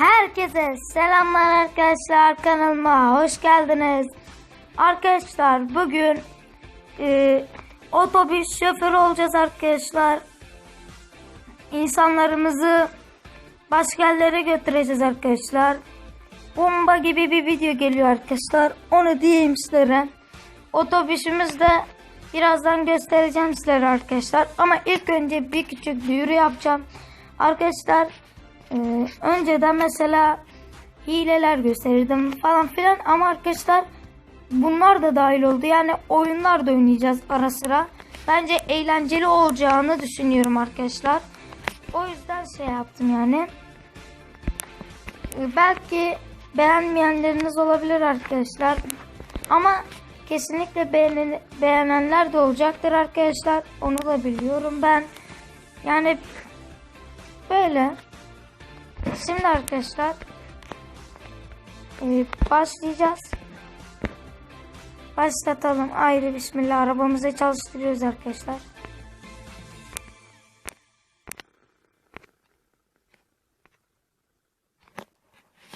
Herkese selamlar arkadaşlar kanalıma hoş geldiniz. Arkadaşlar bugün e, otobüs şoförü olacağız arkadaşlar. İnsanlarımızı başka yerlere götüreceğiz arkadaşlar. Bomba gibi bir video geliyor arkadaşlar. Onu diyeyim sizlere. Otobüsümüzde birazdan göstereceğim sizlere arkadaşlar. Ama ilk önce bir küçük duyuru yapacağım. Arkadaşlar ee, önceden mesela hileler gösterirdim falan filan ama arkadaşlar bunlar da dahil oldu. Yani oyunlar da oynayacağız ara sıra. Bence eğlenceli olacağını düşünüyorum arkadaşlar. O yüzden şey yaptım yani. Ee, belki beğenmeyenleriniz olabilir arkadaşlar. Ama kesinlikle beğenen, beğenenler de olacaktır arkadaşlar. Onu da biliyorum ben. Yani böyle. Şimdi arkadaşlar e, başlayacağız. Başlatalım. Ayrı bismillah arabamızı çalıştırıyoruz arkadaşlar.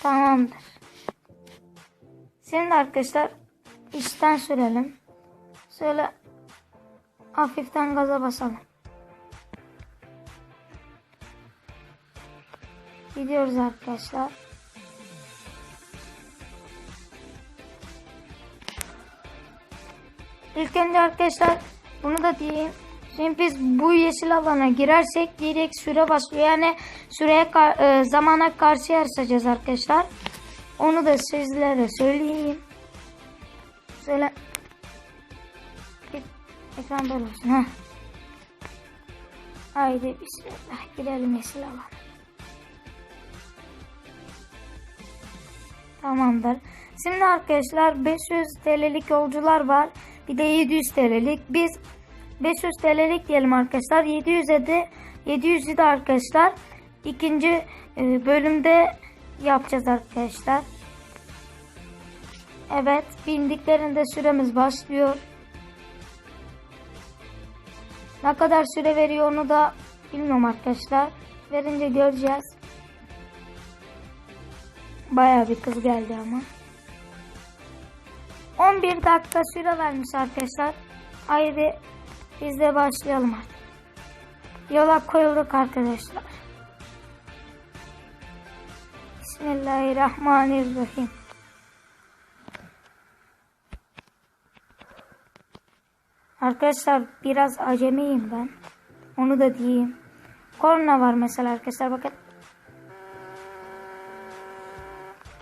Tamamdır. Şimdi arkadaşlar içten sürelim. Şöyle hafiften gaza basalım. Gidiyoruz arkadaşlar. İlk önce arkadaşlar bunu da diyeyim. Şimdi biz bu yeşil alana girersek direkt süre başlıyor. Yani süreye e, zamana karşı yarışacağız arkadaşlar. Onu da sizlere söyleyeyim. Söyle. Ekran böyle olsun. Heh. Haydi bismillah girelim yeşil alana. Tamamdır. Şimdi arkadaşlar 500 TL'lik yolcular var. Bir de 700 TL'lik. Biz 500 TL'lik diyelim arkadaşlar. 700'e de 700'ü de arkadaşlar ikinci e, bölümde yapacağız arkadaşlar. Evet bindiklerinde süremiz başlıyor. Ne kadar süre veriyor onu da bilmiyorum arkadaşlar. Verince göreceğiz. Baya bir kız geldi ama. 11 dakika süre vermiş arkadaşlar. Haydi biz de başlayalım artık. Yola koyulduk arkadaşlar. Bismillahirrahmanirrahim. Arkadaşlar biraz acemiyim ben. Onu da diyeyim. Korna var mesela arkadaşlar bakın.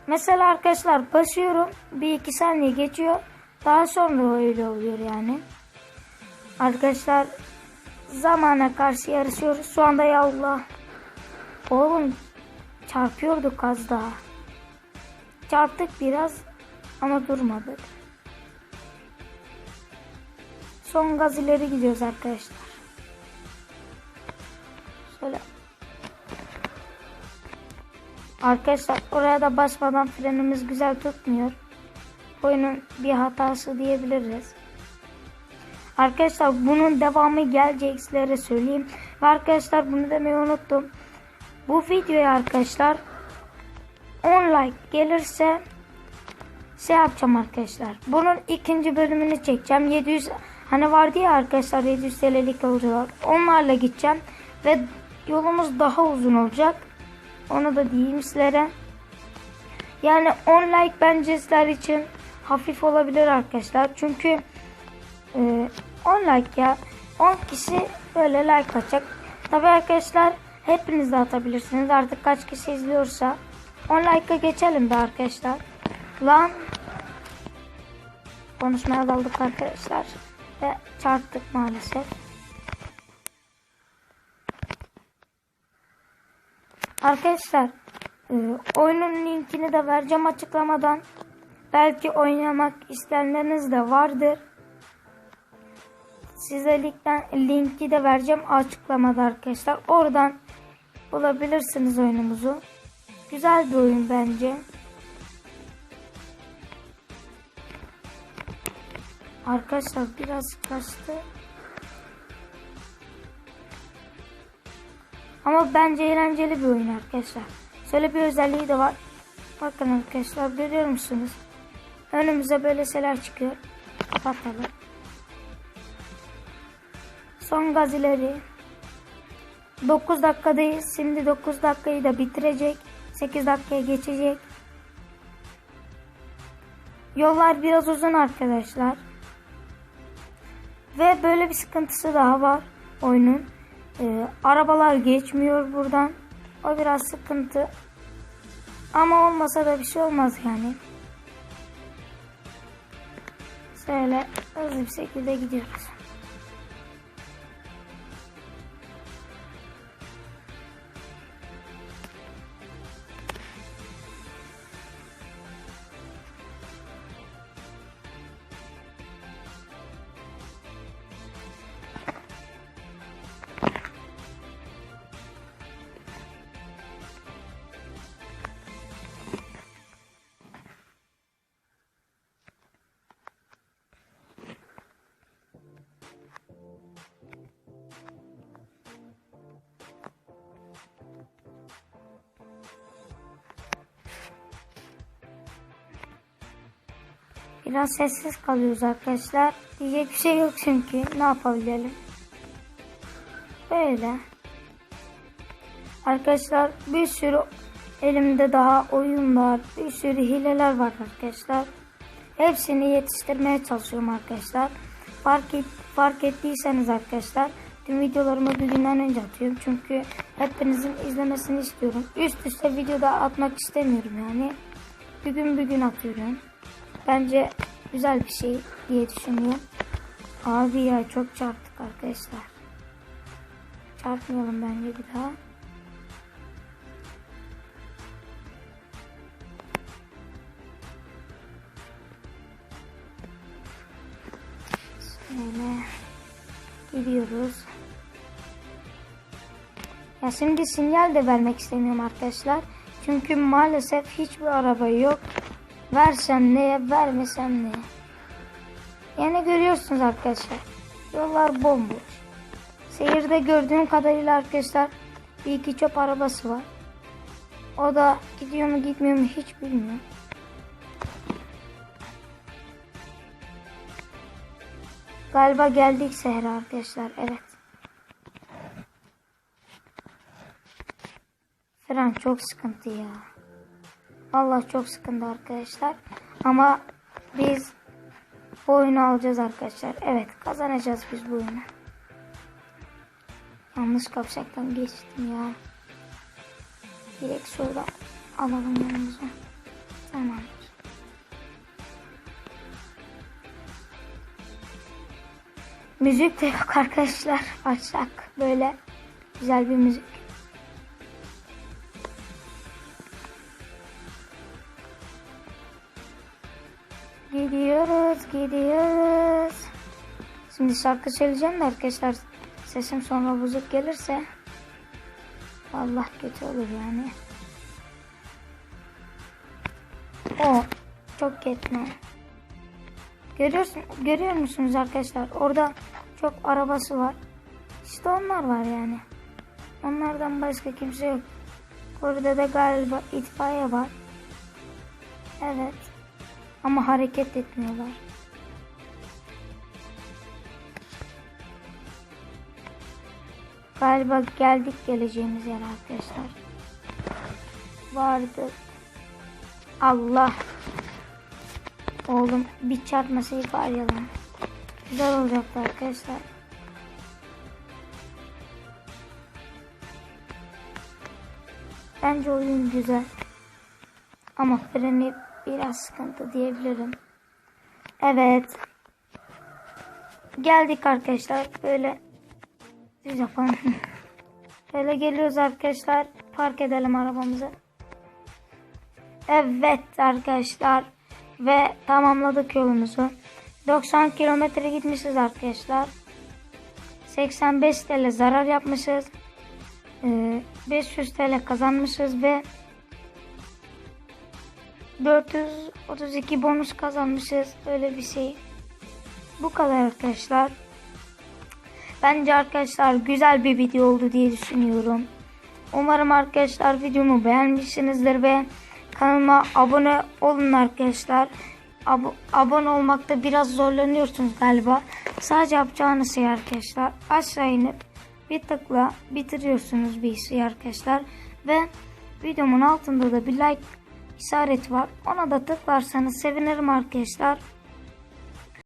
Mesela arkadaşlar basıyorum. Bir iki saniye geçiyor. Daha sonra öyle oluyor yani. Arkadaşlar zamana karşı yarışıyoruz. Şu anda ya Allah. Oğlum çarpıyorduk az daha. Çarptık biraz ama durmadık. Son gaz ileri gidiyoruz arkadaşlar. Şöyle Arkadaşlar oraya da basmadan frenimiz güzel tutmuyor. Oyunun bir hatası diyebiliriz. Arkadaşlar bunun devamı gelecek sizlere söyleyeyim. Ve arkadaşlar bunu demeyi unuttum. Bu videoya arkadaşlar 10 like gelirse şey yapacağım arkadaşlar. Bunun ikinci bölümünü çekeceğim. 700 hani vardı ya arkadaşlar 700 TL'lik yolcular. Onlarla gideceğim ve yolumuz daha uzun olacak. Onu da diyeyim sizlere. Yani 10 like bence sizler için hafif olabilir arkadaşlar. Çünkü e, 10 like ya 10 kişi böyle like atacak. Tabi arkadaşlar hepiniz de atabilirsiniz. Artık kaç kişi izliyorsa 10 like'a geçelim de arkadaşlar. Lan konuşmaya daldık arkadaşlar ve çarptık maalesef. Arkadaşlar e, oyunun linkini de vereceğim açıklamadan. Belki oynamak isteyenleriniz de vardır. Size linki de vereceğim açıklamada arkadaşlar. Oradan bulabilirsiniz oyunumuzu. Güzel bir oyun bence. Arkadaşlar biraz kaçtı. Ama bence eğlenceli bir oyun arkadaşlar. Şöyle bir özelliği de var. Bakın arkadaşlar görüyor musunuz? Önümüze böyle şeyler çıkıyor. Kapatalım. Son gaz ileri. 9 dakikadayız. Şimdi 9 dakikayı da bitirecek. 8 dakikaya geçecek. Yollar biraz uzun arkadaşlar. Ve böyle bir sıkıntısı daha var oyunun. Ee, arabalar geçmiyor buradan. O biraz sıkıntı. Ama olmasa da bir şey olmaz yani. Şöyle hızlı bir şekilde gidiyoruz. Biraz sessiz kalıyoruz arkadaşlar. Diyecek bir şey yok çünkü. Ne yapabilelim? Böyle. Arkadaşlar bir sürü elimde daha oyun var. Bir sürü hileler var arkadaşlar. Hepsini yetiştirmeye çalışıyorum arkadaşlar. Fark, et, fark ettiyseniz arkadaşlar tüm videolarımı bir günden önce atıyorum. Çünkü hepinizin izlemesini istiyorum. Üst üste videoda atmak istemiyorum yani. Bir gün bir gün atıyorum. Bence güzel bir şey diye düşünüyorum. Abi ya çok çarptık arkadaşlar. Çarpmayalım bence bir daha. Şöyle gidiyoruz. Ya şimdi sinyal de vermek istemiyorum arkadaşlar. Çünkü maalesef hiçbir araba yok. Versem ne, vermesem ne. Yani görüyorsunuz arkadaşlar. Yollar bomboş. Seyirde gördüğüm kadarıyla arkadaşlar bir iki çöp arabası var. O da gidiyor mu gitmiyor mu hiç bilmiyorum. Galiba geldik Sehra arkadaşlar. Evet. Fren çok sıkıntı ya. Allah çok sıkıntı arkadaşlar. Ama biz bu oyunu alacağız arkadaşlar. Evet kazanacağız biz bu oyunu. Yanlış kavşaktan geçtim ya. Direkt şurada alalım yanımıza. Tamamdır. Müzik de yok arkadaşlar. Açsak böyle güzel bir müzik. Gidiyoruz. Şimdi şarkı söyleyeceğim de arkadaşlar sesim sonra bozuk gelirse Allah kötü olur yani. O çok gitme. Görüyorsun, görüyor musunuz arkadaşlar? Orada çok arabası var. İşte onlar var yani. Onlardan başka kimse yok. Orada da galiba itfaiye var. Evet. Ama hareket etmiyorlar. Galiba geldik geleceğimiz yer arkadaşlar. Vardı. Allah. Oğlum bir çarpmasaydı var ya lan. Güzel olacaktı arkadaşlar. Bence oyun güzel. Ama freni biraz sıkıntı diyebilirim. Evet. Geldik arkadaşlar. Böyle düz yapalım. Böyle geliyoruz arkadaşlar. Park edelim arabamızı. Evet arkadaşlar. Ve tamamladık yolumuzu. 90 kilometre gitmişiz arkadaşlar. 85 TL zarar yapmışız. 500 TL kazanmışız ve 432 bonus kazanmışız. Öyle bir şey. Bu kadar arkadaşlar. Bence arkadaşlar güzel bir video oldu diye düşünüyorum. Umarım arkadaşlar videomu beğenmişsinizdir ve kanalıma abone olun arkadaşlar. Abo- abone olmakta biraz zorlanıyorsunuz galiba. Sadece yapacağınız şey arkadaşlar aşağı inip bir tıkla bitiriyorsunuz bir işi arkadaşlar. Ve videomun altında da bir like işareti var. Ona da tıklarsanız sevinirim arkadaşlar.